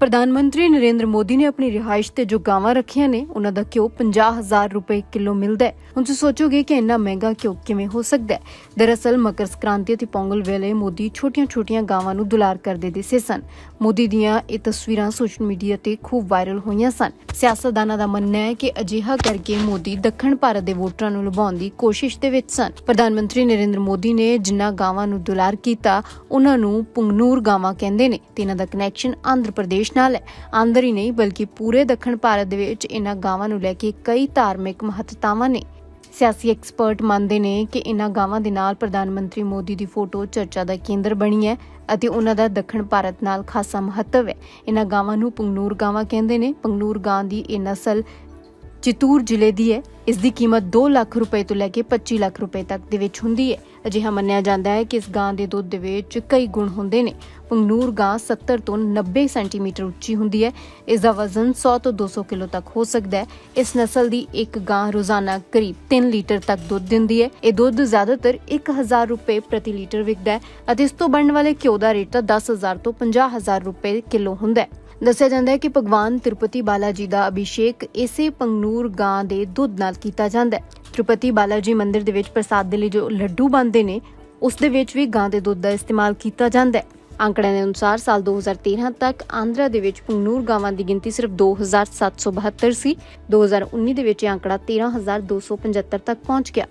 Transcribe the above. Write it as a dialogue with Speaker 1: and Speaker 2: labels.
Speaker 1: ਪ੍ਰਧਾਨ ਮੰਤਰੀ ਨਰਿੰਦਰ ਮੋਦੀ ਨੇ ਆਪਣੀ ਰਿਹਾਇਸ਼ ਤੇ ਜੋ ਗਾਵਾਂ ਰੱਖੀਆਂ ਨੇ, ਉਹਨਾਂ ਦਾ ਘਿਓ 50000 ਰੁਪਏ ਕਿਲੋ ਮਿਲਦਾ ਹੈ। ਹੁਣ ਤੁਸੀਂ ਸੋਚੋਗੇ ਕਿ ਇੰਨਾ ਮਹਿੰਗਾ ਘਿਓ ਕਿਵੇਂ ਹੋ ਸਕਦਾ ਹੈ? ਦਰਅਸਲ, ਮਕਰ ਸੰਕ੍ਰਾਂਤੀ ਅਤੇ ਪੋਂਗਲ ਵੇਲੇ ਮੋਦੀ ਛੋਟੀਆਂ-ਛੋਟੀਆਂ ਗਾਵਾਂ ਨੂੰ ਦੁਲਾਰ ਕਰਦੇ ਦਿਸੇ ਸਨ। ਮੋਦੀ ਦੀਆਂ ਇਹ ਤਸਵੀਰਾਂ ਸੋਸ਼ਲ ਮੀਡੀਆ ਤੇ ਖੂਬ ਵਾਇਰਲ ਹੋਈਆਂ ਸਨ। ਸਿਆਸਤਦਾਨਾਂ ਦਾ ਮੰਨਣਾ ਹੈ ਕਿ ਅਜਿਹਾ ਕਰਕੇ ਮੋਦੀ ਦੱਖਣ ਭਾਰਤ ਦੇ ਵੋਟਰਾਂ ਨੂੰ ਲੁਭਾਉਣ ਦੀ ਕੋਸ਼ਿਸ਼ ਦੇ ਵਿੱਚ ਸਨ। ਪ੍ਰਧਾਨ ਮੰਤਰੀ ਨਰਿੰਦਰ ਮੋਦੀ ਨੇ ਜਿਨ੍ਹਾਂ ਗਾਵਾਂ ਨੂੰ ਦੁਲਾਰ ਕੀਤਾ, ਉਹਨਾਂ ਨੂੰ ਪੁੰਗਨੂਰ ਗਾਵਾਂ ਕਹਿੰਦੇ ਨੇ ਤੇ ਇਹਨਾਂ ਦਾ ਕਨੈਕਸ਼ਨ ਆਂਧਰ ਪ੍ਰਦੇਸ਼ ਨਾਲ ਹੈ ਹੀ ਨਹੀਂ, ਬਲਕਿ ਪੂਰੇ ਦੱਖਣ ਭਾਰਤ ਦੇ ਵਿੱਚ ਇਹਨਾਂ ਗਾਵਾਂ ਨੂੰ ਲੈ ਕੇ ਕਈ ਧਾਰਮਿਕ ਮਹੱਤਤਾਵਾਂ ਨੇ। ਸਿਆਸੀ ਐਕਸਪਰਟ ਮੰਨਦੇ ਨੇ ਕਿ ਇਹਨਾਂ ਗਾਵਾਂ ਦੇ ਨਾਲ ਪ੍ਰਧਾਨ ਮੰਤਰੀ ਮੋਦੀ ਦੀ ਫੋਟੋ ਚਰਚਾ ਦਾ ਕੇਂਦਰ ਬਣੀ ਹੈ ਅਤੇ ਉਹਨਾਂ ਦਾ ਦੱਖਣ ਭਾਰਤ ਨਾਲ ਖਾਸਾ ਮਹੱਤਵ ਹੈ। ਇਹਨਾਂ ਗਾਵਾਂ ਨੂੰ ਪੰਗਨੂਰ ਗਾਵਾਂ ਕਹਿੰਦੇ ਨੇ। ਪੰਗਨੂਰ ਗਾਂ ਦੀ ਇਹ ਨਸਲ ਚਿਤੂਰ ਜ਼ਿਲ੍ਹੇ ਦੀ ਹੈ। ਇਸ ਦੀ ਕੀਮਤ 2 ਲੱਖ ਰੁਪਏ ਤੋਂ ਲੈ ਕੇ 25 ਲੱਖ ਰੁਪਏ ਤੱਕ ਦੇ ਵਿੱਚ ਹੁੰਦੀ ਹੈ। ਅਜਿਹਾ ਮੰਨਿਆ ਜਾਂਦਾ ਹੈ ਕਿ ਇਸ ਗਾਂ ਦੇ ਦੁੱਧ ਦੇ ਵਿੱਚ ਕਈ ਗੁਣ ਹੁੰਦੇ ਨੇ। ਪੰਗਨੂਰ ਗਾਂ 70 ਤੋਂ 90 ਸੈਂਟੀਮੀਟਰ ਉੱਚੀ ਹੁੰਦੀ ਹੈ। ਇਸ ਦਾ ਵਜ਼ਨ 100 ਤੋਂ 200 ਕਿਲੋ ਤੱਕ ਹੋ ਸਕਦਾ ਹੈ। ਇਸ ਨਸਲ ਦੀ ਇੱਕ ਗਾਂ ਰੋਜ਼ਾਨਾ ਕਰੀਬ 3 ਲੀਟਰ ਤੱਕ ਦੁੱਧ ਦਿੰਦੀ ਹੈ। ਇਹ ਦੁੱਧ ਜ਼ਿਆਦਾਤਰ 1000 ਰੁਪਏ ਪ੍ਰਤੀ ਲੀਟਰ ਵਿਕਦਾ ਹੈ ਅਤੇ ਇਸ ਤੋਂ ਬਣਨ ਵਾਲੇ ਘਿਓ ਦਾ ਰੇਟ ਤਾਂ 10000 ਤੋਂ 50000 ਰੁਪਏ ਕਿਲੋ ਹੁੰਦਾ ਹੈ। ਦੱਸਿਆ ਜਾਂਦਾ ਹੈ ਕਿ ਭਗਵਾਨ ਤਿਰੂਪਤੀ ਬਾਲਾ ਜੀ ਦਾ ਅਭਿਸ਼ੇਕ ਇਸੇ ਪੰਗਨੂਰ ਗਾਂ ਦੇ ਦੁੱਧ ਨਾਲ ਕੀਤਾ ਜਾਂਦਾ ਹੈ। ਤਿਰਪਤੀ ਬਾਲਾ ਜੀ ਮੰਦਿਰ ਦੇ ਵਿੱਚ ਪ੍ਰਸਾਦ ਦੇ ਲਈ ਜੋ ਲੱਡੂ ਬਣਦੇ ਨੇ, ਉਸ ਦੇ ਵਿੱਚ ਵੀ ਗਾਂ ਦੇ ਦੁੱਧ ਦਾ ਇਸਤੇਮਾਲ ਕੀਤਾ ਜਾਂਦਾ ਹੈ। ਅੰਕੜਿਆਂ ਦੇ ਅਨੁਸਾਰ ਸਾਲ 2013 ਤੱਕ ਆਂਧਰਾ ਦੇ ਵਿੱਚ ਪੰਗਨੂਰ ਗਾਵਾਂ ਦੀ ਗਿਣਤੀ ਸਿਰਫ 2772 ਸੀ 2019 ਦੇ ਵਿੱਚ ਇਹ ਅੰਕੜਾ 13275 ਤੱਕ ਪਹੁੰਚ ਗਿਆ।